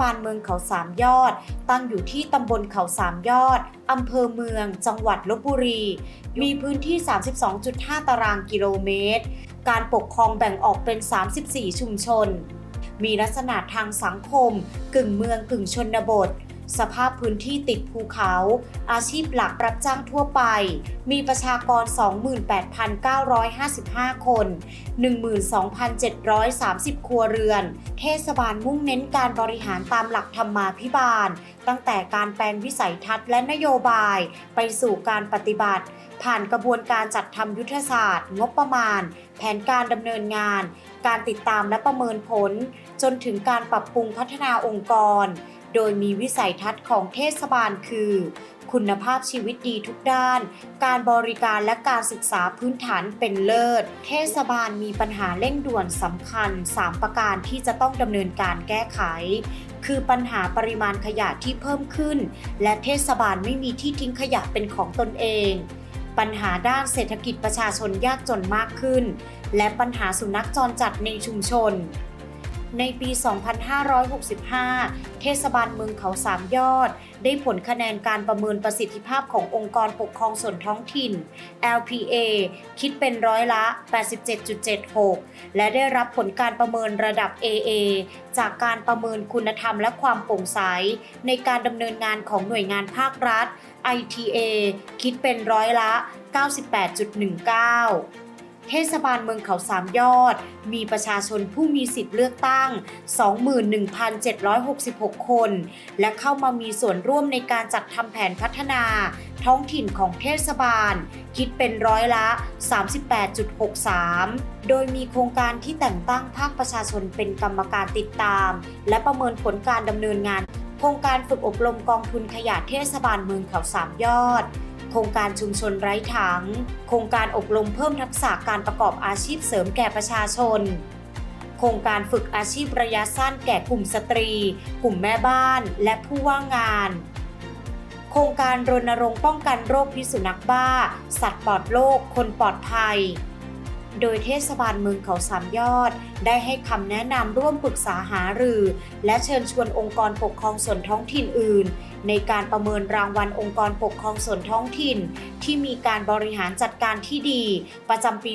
บาลเมืองเขาสามยอด ตั้งอยู่ที่ตำบลเขาสามยอด อำเภอเมือง จังหวัดลบบุรี มีพื้นที่ 32.5 ตารางกิโลเมตร การปกครองแบ่งออกเป็น 34 ชุมชน มีลักษณะทางสังคม กึ่งเมืองกึ่งชนบท สภาพพื้นที่ติดภูเขา อาชีพหลักรับจ้างทั่วไป มีประชากร 28,955 คน 12,730 ครัวเรือน เทศบาลมุ่งเน้นการบริหารตามหลักธรรมาภิบาล ตั้งแต่การแปลนวิสัยทัศน์และนโยบาย ไปสู่การปฏิบัติ ผ่านกระบวนการจัดทำยุทธศาสตร์ งบประมาณ แผนการดำเนินงาน การติดตามและประเมินผล จนถึงการปรับปรุงพัฒนาองค์กร โดยมีวิสัยทัศน์ของเทศบาลคือ คุณภาพชีวิตดีทุกด้าน การบริการและการศึกษาพื้นฐานเป็นเลิศ เทศบาลมีปัญหาเร่งด่วนสำคัญ 3 ประการที่จะต้องดำเนินการแก้ไข คือปัญหาปริมาณขยะที่เพิ่มขึ้น และเทศบาลไม่มีที่ทิ้งขยะเป็นของตนเองปัญหาด้านเศรษฐกิจประชาชนยากจนมากขึ้น และปัญหาสุนัขจรจัดในชุมชน ในปี 2565 เทศบาลเมืองเขาสามยอด ได้ผลคะแนนการประเมินประสิทธิภาพขององค์กรปกครองส่วนท้องถิ่น LPA คิดเป็นร้อยละ 87.76 และได้รับผลการประเมินระดับ AA จากการประเมินคุณธรรมและความโปร่งใส ในการดำเนินงานของหน่วยงานภาครัฐ ITA คิดเป็นร้อยละ 98.19 เทศบาลเมืองเขาสามยอด มีประชาชนผู้มีสิทธิ์เลือกตั้ง 21,766 คน และเข้ามามีส่วนร่วมในการจัดทำแผนพัฒนา ท้องถิ่นของเทศบาล คิดเป็นร้อยละ 38.63 โดยมีโครงการที่แต่งตั้งภาคประชาชนเป็นกรรมการติดตาม และประเมินผลการดำเนินงาน โครงการฝึกอบรมกองทุนขยะเทศบาลเมืองเขาสามยอด โครงการชุมชนไร้ถัง โครงการอบรมเพิ่มทักษะการประกอบอาชีพเสริมแก่ประชาชน โครงการฝึกอาชีพระยะสั้นแก่กลุ่มสตรี กลุ่มแม่บ้าน และผู้ว่างงาน โครงการรณรงค์ป้องกันโรคพิษสุนัขบ้า สัตว์ปลอดโรคคนปลอดภัย โดยเทศบาลเมืองเขาสามยอด ได้ให้คำแนะนำร่วมปรึกษาหารือ และเชิญชวนองค์กรปกครองส่วนท้องถิ่นอื่น ในการประเมินรางวัลองค์กรปกครองส่วนท้องถิ่น ที่มีการบริหารจัดการที่ดี ประจำปี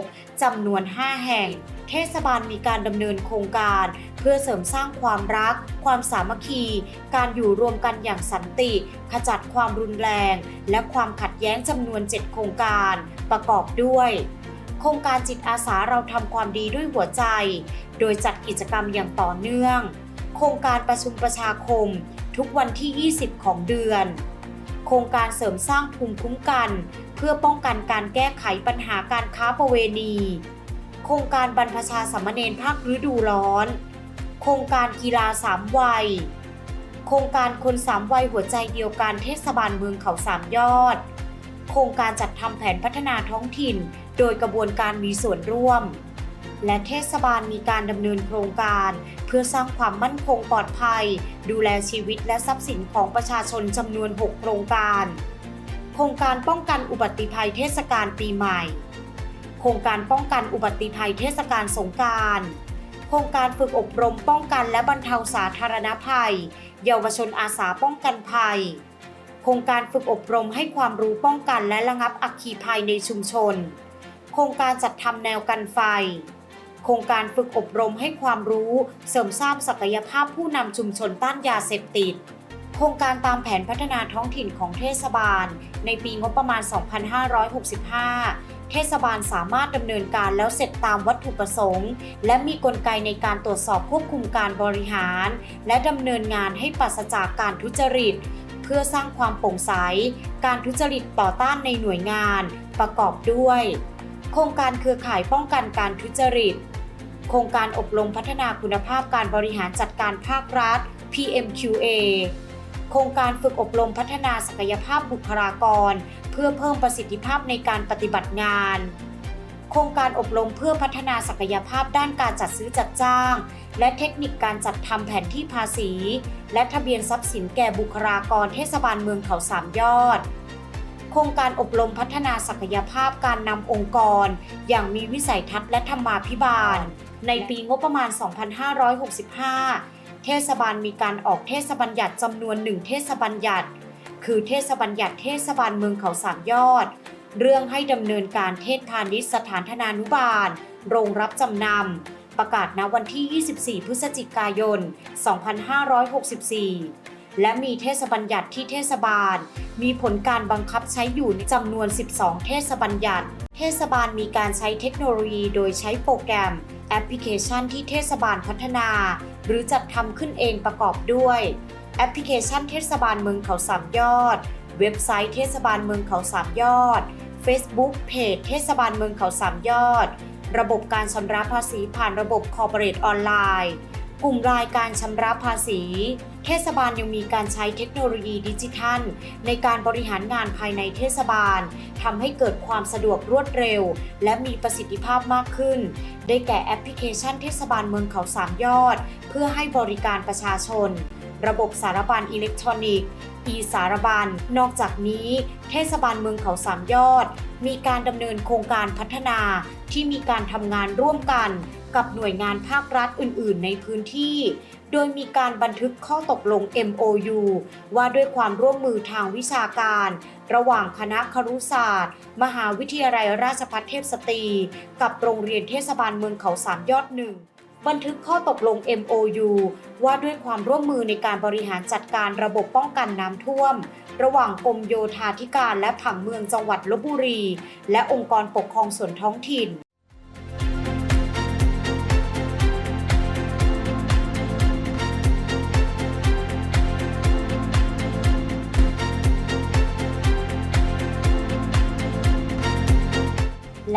2566 จำนวน 5 แห่งเทศบาลมีการดำเนินโครงการ เพื่อเสริมสร้างความรัก ความสามัคคี การอยู่รวมกันอย่างสันติ ขจัดความรุนแรง และความขัดแย้งจำนวน 7 โครงการ ประกอบด้วยโครงการจิตอาสาเราทำความดีด้วยหัวใจ โดยจัดกิจกรรมอย่างต่อเนื่อง โครงการประชุมประชาคม ทุกวันที่ 20 ของเดือน โครงการเสริมสร้างภูมิคุ้มกัน เพื่อป้องกันการแก้ไขปัญหาการค้าประเวณี โครงการบรรพชาสามเณรภาคฤดูร้อน โครงการกีฬาสามวัย โครงการคนสามวัยหัวใจเดียวกันเทศบาลเมืองเขาสามยอด โครงการจัดทำแผนพัฒนาท้องถิ่น โดยกระบวนการมีส่วนร่วม และเทศบาลมีการดำเนินโครงการ เพื่อสร้างความมั่นคงปลอดภัย ดูแลชีวิตและทรัพย์สินของประชาชนจำนวน 6 โครงการ โครงการป้องกันอุบัติภัยเทศกาลปีใหม่ ครงการป้องกันอุบัติภัยเทศกาลสงกานต์โครงการฝึกอบรมป้องกันและบรรเทาสาธารณภัย เยาวชนอาสาป้องกันภัย โครงการฝึกอบรมให้ความรู้ป้องกันและระงับอัคคีภัยในชุมชน โครงการจัดทำแนวกันไฟ โครงการฝึกอบรมให้ความรู้เสริมสร้างศักยภาพผู้นำชุมชนต้านยาเสพติด โครงการตามแผนพัฒนาท้องถิ่นของเทศบาล ในปีงบประมาณ 2565 เทศบาลสามารถดำเนินการแล้วเสร็จตามวัตถุประสงค์ และมีกลไกในการตรวจสอบควบคุมการบริหาร และดำเนินงานให้ปราศจากการทุจริต เพื่อสร้างความโปร่งใส การทุจริตต่อต้านในหน่วยงาน ประกอบด้วย โครงการเครือข่ายป้องกันการทุจริต โครงการอบรมพัฒนาคุณภาพการบริหารจัดการภาครัฐ PMQA โครงการฝึกอบรมพัฒนาศักยภาพบุคลากร เพื่อเพิ่มประสิทธิภาพในการปฏิบัติงาน โครงการอบรมเพื่อพัฒนาศักยภาพด้านการจัดซื้อจัดจ้าง และเทคนิคการจัดทำแผนที่ภาษี และทะเบียนทรัพย์สินแก่บุคลากรเทศบาลเมืองเขาสามยอดโครงการอบรมพัฒนาศักยภาพการนำองค์กร อย่างมีวิสัยทัศน์และธรรมาภิบาล ในปีงบประมาณ 2565 เทศบาลมีการออกเทศบัญญัติจำนวนหนึ่งเทศบัญญัติ คือเทศบัญญัติเทศบาลเมืองเขาสามยอด เรื่องให้ดำเนินการเทศพาณิชย์สถานธนานุบาล โรงรับจำนำประกาศณวันที่ 24 พฤศจิกายน 2564 และมีเทศบัญญัติที่เทศบาล มีผลการบังคับใช้อยู่ในจำนวน 12 เทศบัญญัติ เทศบาลมีการใช้เทคโนโลยีโดยใช้โปรแกรม แอปพลิเคชันที่เทศบาลพัฒนา หรือจัดทำขึ้นเองประกอบด้วย แอปพลิเคชันเทศบาลเมืองเขาสามยอด เว็บไซต์เทศบาลเมืองเขาสามยอด Facebook เพจเทศบาลเมืองเขาสามยอด ระบบการชำระภาษีผ่านระบบคอร์ปอเรทออนไลน์ กลุ่มรายการชำระภาษี เทศบาลยังมีการใช้เทคโนโลยีดิจิทัล ในการบริหารงานภายในเทศบาลทำให้เกิดความสะดวกรวดเร็ว และมีประสิทธิภาพมากขึ้น ได้แก่แอปพลิเคชันเทศบาลเมืองเขาสามยอด เพื่อให้บริการประชาชน ระบบสารบัญอิเล็กทรอนิกส์อีสารบัญนอกจากนี้ เทศบาลเมืองเขาสามยอด มีการดำเนินโครงการพัฒนา ที่มีการทำงานร่วมกันกับหน่วยงานภาครัฐอื่น ๆ ในพื้นที่ โดยมีการบันทึกข้อตกลง MOU ว่าด้วยความร่วมมือทางวิชาการ ระหว่างคณะครุศาสตร์ มหาวิทยาลัยราชภัฏเทพสตรี กับโรงเรียนเทศบาลเมืองเขาสามยอดหนึ่งบันทึกข้อตกลง MOU ว่าด้วยความร่วมมือในการบริหารจัดการระบบป้องกันน้ำท่วม ระหว่างกรมโยธาธิการและผังเมืองจังหวัดลบบุรี และองค์กรปกครองส่วนท้องถิ่น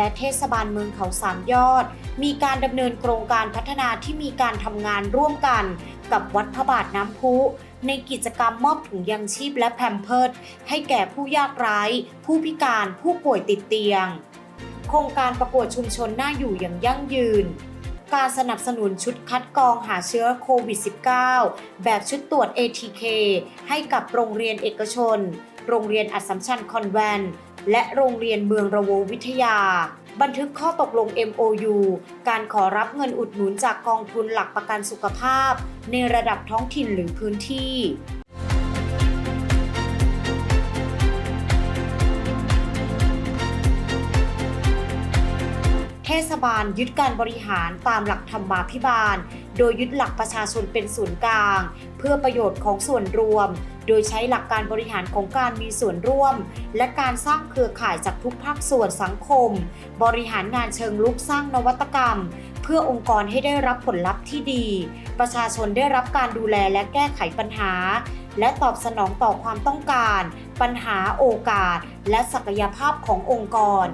และเทศบาลเมืองเขาสามยอด มีการดำเนินโครงการพัฒนาที่มีการทำงานร่วมกัน กับวัดพระบาทน้ำพุ ในกิจกรรมมอบถุงยังชีพและแพมเพิร์ดให้แก่ผู้ยากไร้ผู้พิการผู้ป่วยติดเตียง โครงการประกวดชุมชนน่าอยู่อย่างยั่งยืนการสนับสนุนชุดคัดกรองหาเชื้อโควิด -19 แบบชุดตรวจ ATK ให้กับโรงเรียนเอกชน โรงเรียนอัสสัมชัญคอนแวนต์ และโรงเรียนเมืองระโววิทยา บันทึกข้อตกลง MOU การขอรับเงินอุดหนุนจากกองทุนหลักประกันสุขภาพ ในระดับท้องถิ่นหรือพื้นที่เทศบาลยึดการบริหารตามหลักธรรมาภิบาล โดยยึดหลักประชาชนเป็นศูนย์กลาง เพื่อประโยชน์ของส่วนรวม โดยใช้หลักการบริหารของการมีส่วนร่วม และการสร้างเครือข่ายจากทุกภาคส่วนสังคม บริหารงานเชิงลุกสร้างนวัตกรรม เพื่อองค์กรให้ได้รับผลลัพธ์ที่ดี ประชาชนได้รับการดูแลและแก้ไขปัญหา และตอบสนองต่อความต้องการ ปัญหาโอกาส และศักยภาพขององค์กร